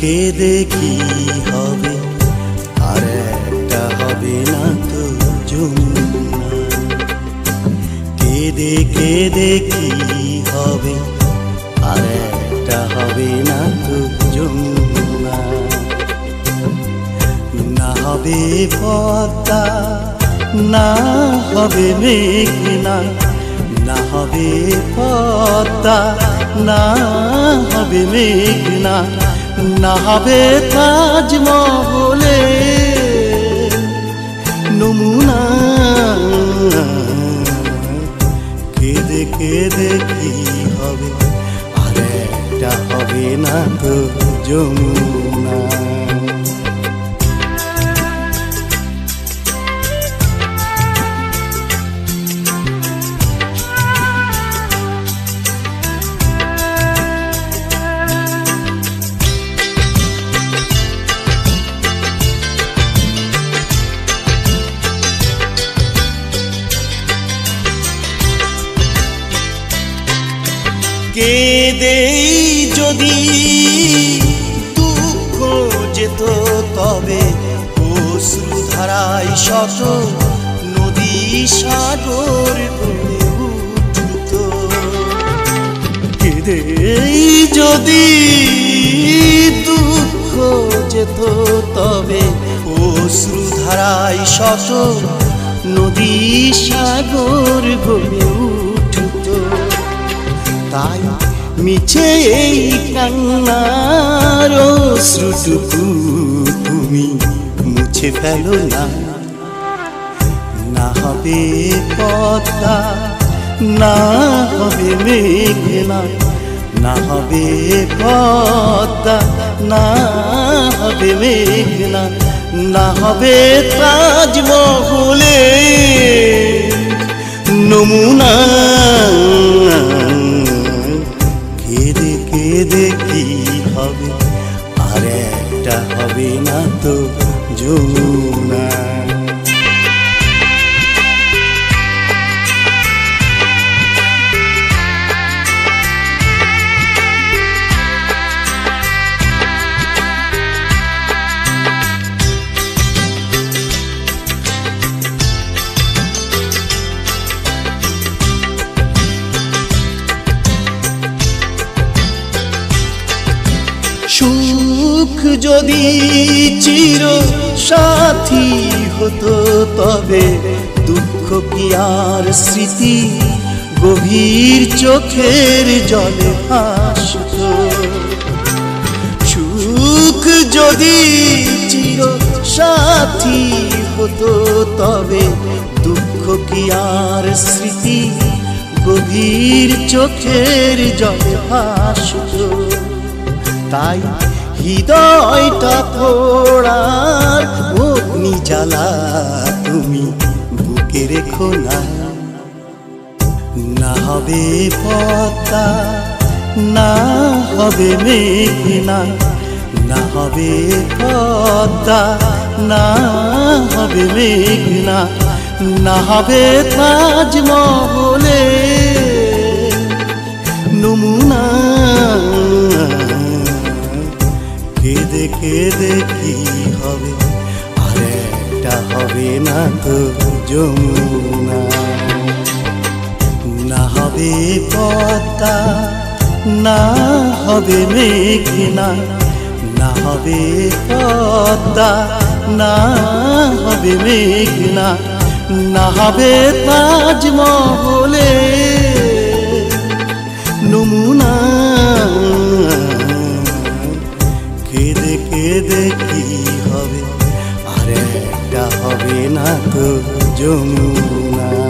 কেঁদে কি হবে, আর একটা হবে না তো যমুনা। কেঁদে কেঁদে কি হবে, আর একটা হবে না তো না হবে পদ্মা, না হবে মেঘনা, না হবে পদ্মা, না হবে মেঘনা। না হবে তাজমহলে নমুনা। কেঁদে কেঁদে কি হবে? আর একটা হবে না তো যমুনা। কেঁদেই যদি দুঃখ যেত তবে অশ্রুধারায় শত নদী সাগর উঠত। কেঁদেই যদি দুঃখ যেত তবে অশ্রুধারায় শত নদী সাগর গড়ে উঠত। তাই মিছে এই কান্নার শ্রুটুকু তুমি মুছে ফেলো না। না হবে পদ্মা, না হবে মেঘনা, না হবে পদ্মা, না হবে মেঘনা, না হবে তাজমহলে নমুনা যদি চির সাথী হতো তবে দুঃখ কি আর স্মৃতি? গভীর চোখের জলে ভাসত। সুখ যদি চির সাথী হতো তবে দুঃখ কি আর স্মৃতি? গভীর চোখের জলে ভাসত। তাই হৃদয়টা পোড়ার অগ্নি জ্বালা, তুমি বুকে রেখো না। না হবে পদ্মা, না হবে মেঘনা, না হবে পদ্মা, না হবে মেঘনা, না হবে তাজমহলে নমুনা। কেঁদে কেঁদে কি হবে? আর একটা হবে না তো যমুনা। না হবে পদ্মা, না হবে মেঘনা। না হবে পদ্মা, না হবে মেঘনা। না হবে তাজমহলে একটা হবে না তো যমুনা।